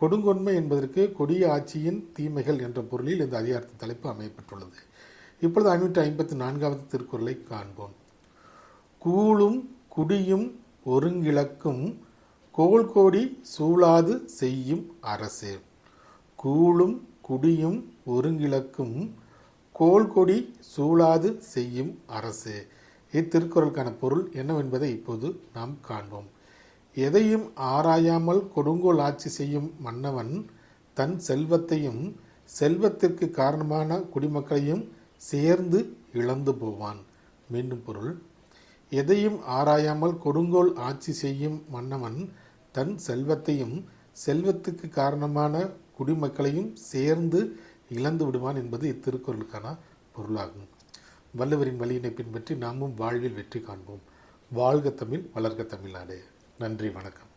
கொடுங்கொன்மை என்பதற்கு கொடிய ஆட்சியின் தீமைகள் என்ற பொருளில் இந்த அதிகாரத்தின் தலைப்பு அமையப்பட்டுள்ளது. இப்பொழுது ஐநூற்றி ஐம்பத்தி நான்காவது திருக்குறளை காண்போம். கூழும் குடியும் ஒருங்கிழக்கும் கோல்கோடி சூழாது செய்யும் அரசு. கூழும் குடியும் ஒருங்கிழக்கும் கோல்கொடி சூழாது செய்யும் அரசு. இத்திருக்குறளுக்கான பொருள் என்னவென்பதை இப்போது நாம் காண்போம். எதையும் ஆராயாமல் கொடுங்கோல் ஆட்சி செய்யும் மன்னவன் தன் செல்வத்தையும் செல்வத்திற்கு காரணமான குடிமக்களையும் சேர்ந்து இழந்து போவான். மீண்டும் பொருள். எதையும் ஆராயாமல் கொடுங்கோல் ஆட்சி செய்யும் மன்னவன் தன் செல்வத்தையும் செல்வத்துக்கு காரணமான குடிமக்களையும் சேர்ந்து இழந்து விடுவான் என்பது இத்திருக்குறளுக்கான பொருளாகும். வள்ளுவரின் வழியினை பின்பற்றி நாமும் வாழ்வில் வெற்றி காண்போம். வாழ்க தமிழ் வளர்க தமிழ்நாடு. நன்றி வணக்கம்.